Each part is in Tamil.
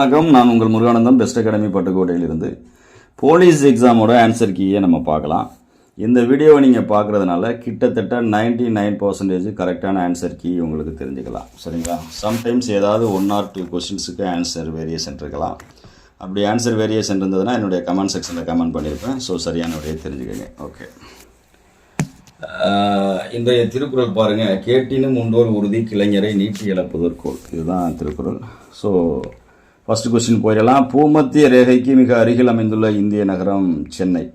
வணக்கம். நான் உங்கள் முருகானந்தம். பெஸ்ட் அகாடமி பட்டுக்கோட்டையிலிருந்து. போலீஸ் எக்ஸாமோட ஆன்சர் கீயை நம்ம பார்க்கலாம். இந்த வீடியோவை நீங்கள் பார்க்குறதுனால கிட்டத்தட்ட 99% நைன் பர்சன்டேஜ் கரெக்டான ஆன்சர் கீ உங்களுக்கு தெரிஞ்சுக்கலாம். சரிங்களா? சம்டைம்ஸ் ஏதாவது ஒன் ஆர் டூ கொஸ்டின்ஸுக்கு ஆன்சர் வேரியேஷன் இருக்கலாம். அப்படி ஆன்சர் வேரியேஷன் இருந்ததுன்னா என்னுடைய கமெண்ட் செக்ஷனில் கமெண்ட் பண்ணியிருப்பேன். ஸோ சரியான விடையை தெரிஞ்சுக்கங்க. ஓகே இன்றைய திருக்குறள் பாருங்கள் கேட்டினும் உண்டோர் உறுதி கிளைஞரை நீட்டி இழப்பதற்கோள் இதுதான் திருக்குறள். ஸோ ஃபஸ்ட்டு கொஸ்டின் போயிடலாம். பூமத்திய ரேகைக்கு மிக அருகில் அமைந்துள்ள இந்திய நகரம் சென்னை.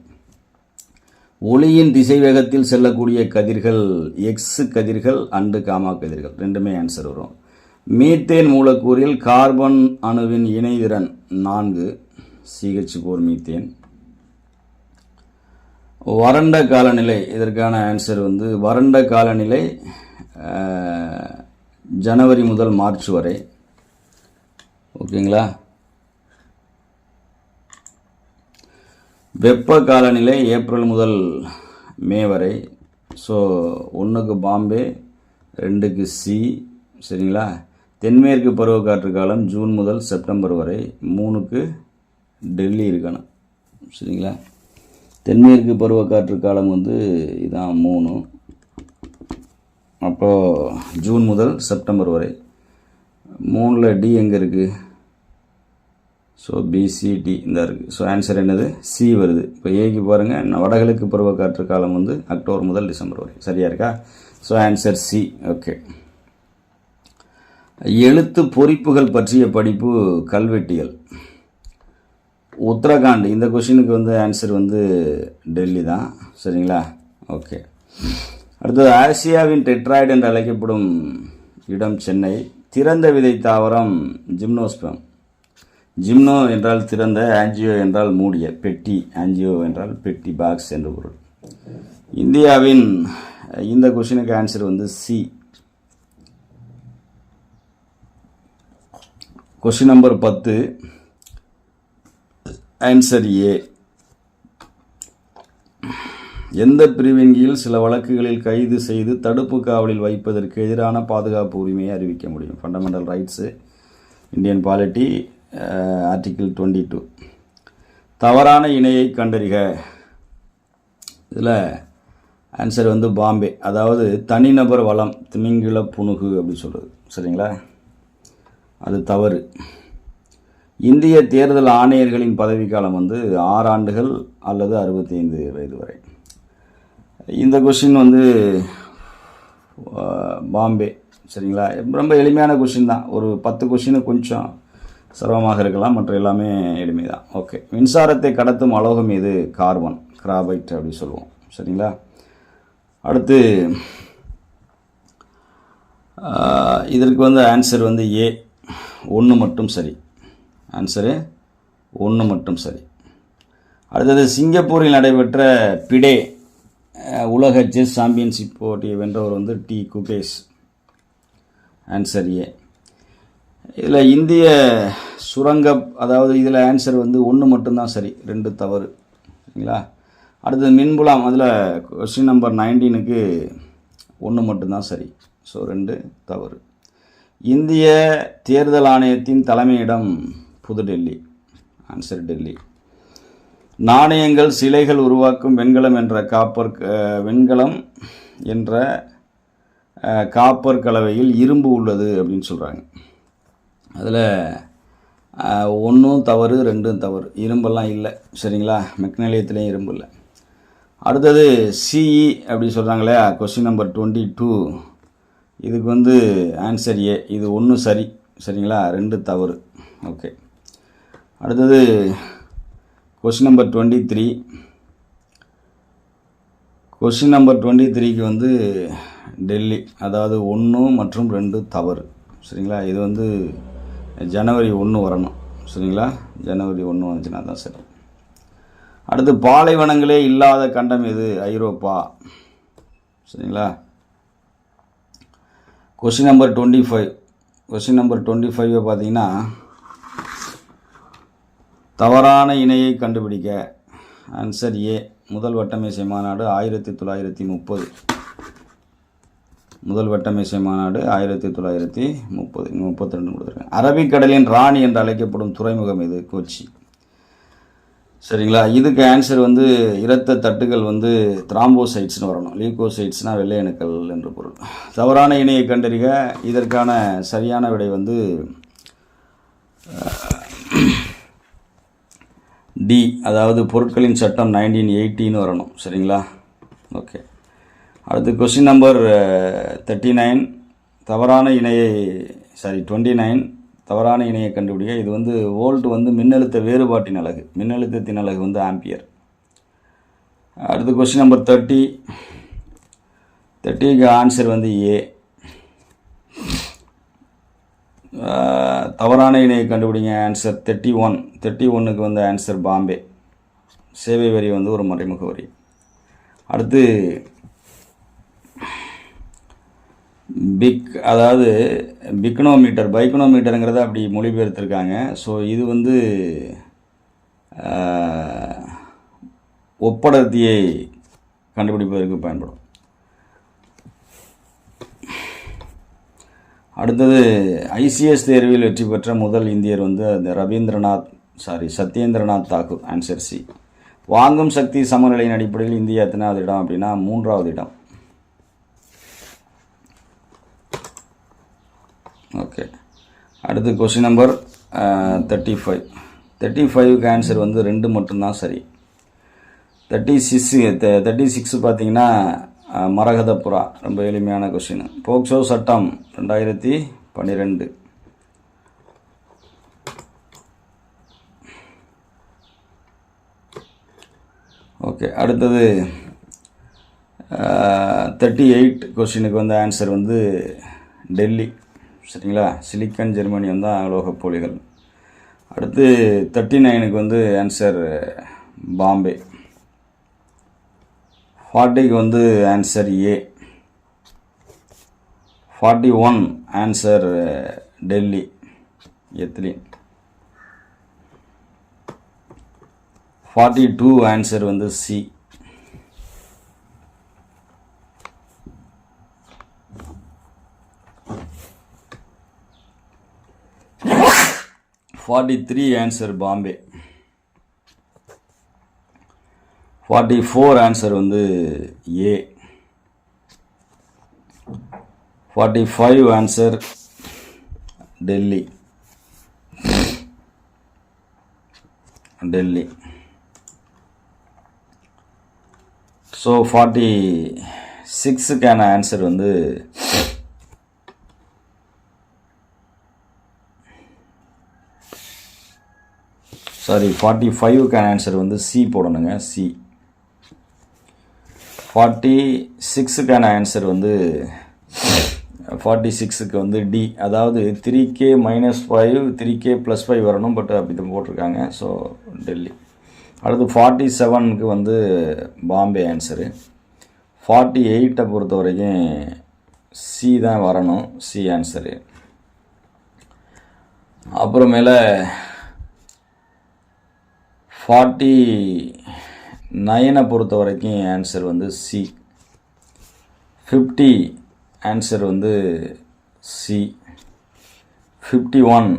ஒளியின் திசை வேகத்தில் செல்லக்கூடிய கதிர்கள் எக்ஸ் கதிர்கள் அண்டு காமா கதிர்கள். ரெண்டுமே ஆன்சர் வரும். மீத்தேன் மூலக்கூறில் கார்பன் அணுவின் இணைதிறன் நான்கு சிஹெச் போர் மீத்தேன். வறண்ட காலநிலை இதற்கான ஆன்சர் வந்து வறண்ட காலநிலை ஜனவரி முதல் மார்ச் வரை. ஓகேங்களா? வெப்ப காலநிலை ஏப்ரல் முதல் மே வரை. ஸோ ஒன்றுக்கு பாம்பே ரெண்டுக்கு சி சரிங்களா? தென்மேற்கு பருவக்காற்று காலம் ஜூன் முதல் செப்டம்பர் வரை. மூணுக்கு டெல்லி இருக்கணும் சரிங்களா? தென்மேற்கு பருவக்காற்று காலம் வந்து இதான் மூணு. அப்போது ஜூன் முதல் செப்டம்பர் வரை. மூணில் டி எங்கே இருக்குது ஸோ பிசிடி இந்த இருக்குது ஸோ ஆன்சர் என்னது? சி வருது. இப்போ ஏக்கு பாருங்கள் வடகிழக்கு பருவக்காற்று காலம் வந்து அக்டோபர் முதல் டிசம்பர் வரை. சரியா இருக்கா? ஸோ ஆன்சர் சி ஓகே எழுத்து பொறிப்புகள் பற்றிய படிப்பு கல்வெட்டியல். உத்தரகாண்ட் இந்த கொஷினுக்கு வந்து ஆன்சர் வந்து டெல்லி தான். சரிங்களா? ஓகே அடுத்தது ஆசியாவின் டெட்ராய்டு என்று அழைக்கப்படும் இடம் சென்னை. திறந்த விதை தாவரம் ஜிம்னோஸ்பம் ஜிம்னோ என்றால் திறந்த ஆஞ்சியோ என்றால் மூடிய பெட்டி. ஆஞ்சியோ என்றால் பெட்டி பாக்ஸ் என்று பொருள். இந்தியாவின் இந்த கொஷினுக்கு ஆன்சர் வந்து சி கொஷின் நம்பர் பத்து. ஆன்சர் ஏ எந்த பிரிவின் கீழ் சில வழக்குகளில் கைது செய்து தடுப்பு காவலில் வைப்பதற்கு எதிரான பாதுகாப்பு உரிமையை அறிவிக்க முடியும். Fundamental rights Indian polity article twenty two தவறான இணையை கண்டறிக. இதில் ஆன்சர் வந்து பாம்பே. அதாவது தனிநபர் வளம் திமிங்கில புணுகு அப்படின்னு சொல்கிறது சரிங்களா? அது தவறு. இந்திய தேர்தல் ஆணையர்களின் பதவிக்காலம் வந்து ஆறு ஆண்டுகள் அல்லது அறுபத்தைந்து வயது வரை. இந்த கொஷின் வந்து பாம்பே சரிங்களா? ரொம்ப எளிமையான கொஷின் தான். ஒரு பத்து கொஷினு கொஞ்சம் சிரமமாக இருக்கலாம். மற்ற எல்லாமே எளிமை தான் ஓகே மின்சாரத்தை கடத்தும் அலோகம் இது கார்பன் கிராபைட் அப்படி சொல்லுவோம். சரிங்களா? அடுத்து இதற்கு வந்து ஆன்சர் வந்து ஏ ஒன்று மட்டும் சரி. ஆன்சரு ஒன்று மட்டும் சரி. அடுத்தது சிங்கப்பூரில் நடைபெற்ற பிடே உலக செஸ் சாம்பியன்ஷிப் போட்டியை வென்றவர் வந்து டி குகேஷ் ஆன்சர் ஏ இதில் இந்திய சுரங்க அதாவது இதில் ஆன்சர் வந்து ஒன்று மட்டும்தான் சரி ரெண்டு தவறு. சரிங்களா? அடுத்தது மின்புலம் அதில் கொஸ்டின் நம்பர் நைன்டீனுக்கு ஒன்று மட்டும்தான் சரி. ஸோ ரெண்டு தவறு. இந்திய தேர்தல் ஆணையத்தின் தலைமையிடம் புதுடெல்லி. ஆன்சர் டெல்லி. நாணயங்கள் சிலைகள் உருவாக்கும் வெண்கலம் என்ற காப்பர் வெண்கலம் என்ற காப்பர் கலவையில் இரும்பு உள்ளது அப்படின்னு சொல்கிறாங்க அதில் ஒன்றும் தவறு ரெண்டும் தவறு. இரும்பெல்லாம் இல்லை. சரிங்களா? மெக்னலியத்துலேயும் இரும்பு இல்லை. அடுத்தது சிஇ அப்படி சொல்கிறாங்களே கொஸ்டின் நம்பர் டுவெண்ட்டி டூ இதுக்கு வந்து ஆன்சர் ஏ இது ஒன்று சரி. சரிங்களா? ரெண்டு தவறு. ஓகே அடுத்தது question number twenty three question number twenty த்ரீக்கு வந்து டெல்லி அதாவது ஒன்று மற்றும் ரெண்டு தவறு. சரிங்களா? இது வந்து ஜனவரி ஒன்று வரணும். சரிங்களா? ஜனவரி ஒன்று வந்துச்சுன்னா தான் சரி. அடுத்து பாலைவனங்களே இல்லாத கண்டம் எது? ஐரோப்பா. சரிங்களா? Question number twenty five question number twenty five பார்த்தீங்கன்னா தவறான இணையை கண்டுபிடிக்க ஆன்சர் ஏ. முதல் வட்டமேசை மாநாடு ஆயிரத்தி தொள்ளாயிரத்தி முப்பது. முதல் வட்டமேசை மாநாடு ஆயிரத்தி தொள்ளாயிரத்தி முப்பது. முப்பத்தி ரெண்டு கொடுத்துருக்கேன் அரபிக்கடலின் ராணி என்று அழைக்கப்படும் துறைமுகம் இது கொச்சி. சரிங்களா? இதுக்கு ஆன்சர் வந்து இரத்த தட்டுகள் வந்து த்ராம்போசைட்ஸ்னு வரணும். லீகோசைட்ஸ்னால் வெள்ளையணுக்கள் என்று பொருள். தவறான இணையை கண்டறிக. இதற்கான சரியான விடை வந்து டி அதாவது பொருட்களின் சட்டம் நைன்டீன் எயிட்டின்னு வரணும். சரிங்களா? ஓகே அடுத்து கொஸ்டின் நம்பர் தேர்ட்டி நைன் தவறான இணையை சாரி டுவெண்ட்டி நைன் தவறான இணையை கண்டுபிடிக்க இது வந்து வோல்ட் வந்து மின்னழுத்த வேறுபாட்டின் அழகு மின்னழுத்தத்தின் அழகு வந்து ஆம்பியர். அடுத்து கொஸ்டின் நம்பர் தேர்ட்டி தேர்ட்டிக்கு ஆன்சர் வந்து ஏ தவறான இணையை கண்டுபிடிங்க. ஆன்சர் தேர்ட்டி ஒன் தேர்ட்டி ஒன்றுக்கு வந்து ஆன்சர் பாம்பே. சேவை வரி வந்து ஒரு மறைமுக வரி. அடுத்து பிக் அதாவது பிக்னோமீட்டர் பைக்னோமீட்டருங்கிறத அப்படி மொழிபெயர்த்திருக்காங்க. ஸோ இது வந்து ஒப்படர்த்தியை கண்டுபிடிப்பதற்கு பயன்படும். அடுத்தது ஐசிஎஸ் தேர்வில் வெற்றி பெற்ற முதல் இந்தியர் வந்து அந்த Rabindranath sorry Satyendranath Tagore answer C வாங்கும் சக்தி சமநிலையின் அடிப்படையில் இந்தியா எத்தனாவது இடம் அப்படின்னா மூன்றாவது இடம். ஓகே அடுத்து question number thirty five thirty ஃபைவ்க்கு ஆன்சர் வந்து ரெண்டு மட்டும்தான் சரி. தேர்ட்டி சிக்ஸு தேர்ட்டி சிக்ஸ் பார்த்தீங்கன்னா மரகத புறா ரொம்ப எளிமையான கொஸ்டின் போக்சோ சட்டம் ரெண்டாயிரத்தி பன்னிரெண்டு ஓகே அடுத்தது தேர்ட்டி எயிட் கொஸ்டினுக்கு வந்து ஆன்சர் வந்து டெல்லி. சரிங்களா? சிலிக்கன் ஜெர்மனியம் தான் உலோகப் போலிகள். அடுத்து தேர்ட்டி நைனுக்கு வந்து ஆன்சர் பாம்பே. ஃபார்ட்டிக்கு வந்து answer A forty one answer Delhi எத்லி forty two answer வந்து C forty three answer Bombay. Forty four answer வந்து A forty five answer Delhi Delhi so forty சிக்ஸுக்கான answer வந்து சாரி ஃபார்ட்டி ஃபைவுக்கான ஆன்சர் வந்து சி போடணுங்க சி ஃபார்ட்டி சிக்ஸுக்கான ஆன்சர் வந்து ஃபார்ட்டி சிக்ஸுக்கு வந்து டி அதாவது three K minus five three K plus five வரணும் பட் அப்படி தான் போட்டிருக்காங்க. ஸோ டெல்லி. அடுத்து ஃபார்ட்டி செவனுக்கு வந்து பாம்பே ஆன்சரு ஃபார்ட்டி எயிட்டை பொறுத்த வரைக்கும் சி தான் வரணும் சி ஆன்சரு அப்புறமேல ஃபார்ட்டி நயனை பொறுத்த வரைக்கும் ஆன்சர் வந்து சி ஃபிஃப்டி ஆன்சர் வந்து C fifty one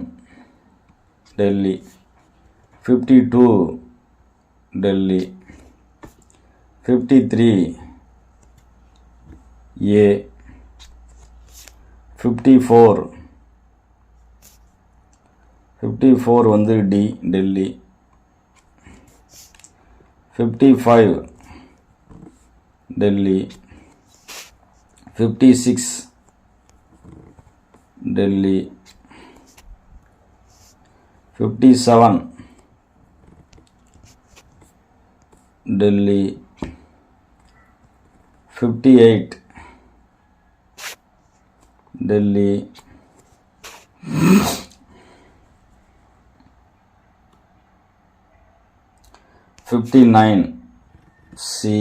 Delhi fifty two Delhi fifty three A fifty four fifty four வந்து D Delhi fifty five Delhi fifty six Delhi fifty seven Delhi fifty eight Delhi fifty nine C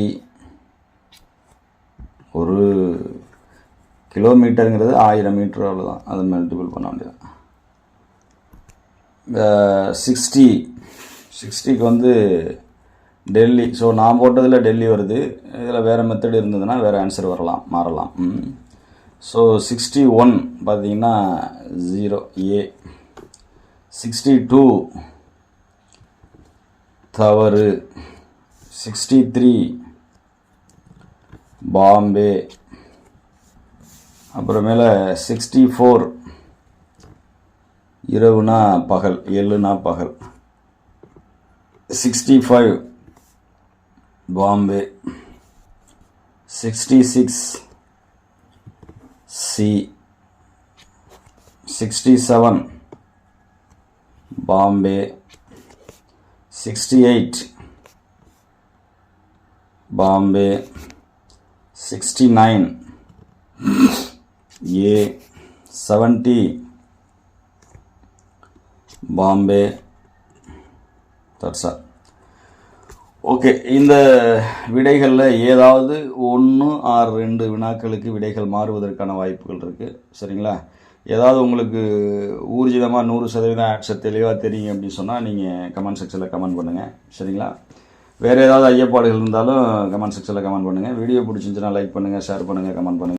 ஒரு கிலோமீட்டருங்கிறது ஆயிரம் மீட்டர் அவ்வளோதான் அது மல்டிபிள் பண்ண வேண்டியது சிக்ஸ்டி சிக்ஸ்டிக்கு வந்து டெல்லி. ஸோ நான் போட்டதில் டெல்லி வருது. இதில் வேறு மெத்தட் இருந்ததுன்னா வேறு ஆன்சர் வரலாம் மாறலாம். ஸோ சிக்ஸ்டி ஒன் பார்த்தீங்கன்னா ஜீரோ ஏ சிக்ஸ்டி டூ தவறு. Sixty three Bombay. அப்புறமேல சிக்ஸ்டி ஃபோர் இரவுனா பகல் ஏழுனா பகல். Sixty five Bombay. Sixty six C. Sixty seven Bombay. Sixty eight Bombay sixty nine A seventy Bombay that's all okay இந்த விடைகளில் ஏதாவது ஒன்று ஆறு ரெண்டு வினாக்களுக்கு விடைகள் மாறுவதற்கான வாய்ப்புகள் இருக்குது சரிங்களா? ஏதாவது உங்களுக்கு ஊர்ஜிதமாக நூறு சதவீதம் ஆன்சர் தெளிவாக தெரியும் அப்படின்னு சொன்னால் நீங்கள் கமெண்ட் செக்ஷனில் கமெண்ட் பண்ணுங்கள் சரிங்களா? வேறு ஏதாவது ஐயப்பாடுகள் இருந்தாலும் கமெண்ட் செக்ஷனில் கமெண்ட் பண்ணுங்கள் வீடியோ பிடிச்சிருந்துச்சுன்னா லைக் பண்ணுங்கள் ஷேர் பண்ணுங்கள் கமெண்ட் பண்ணுங்கள்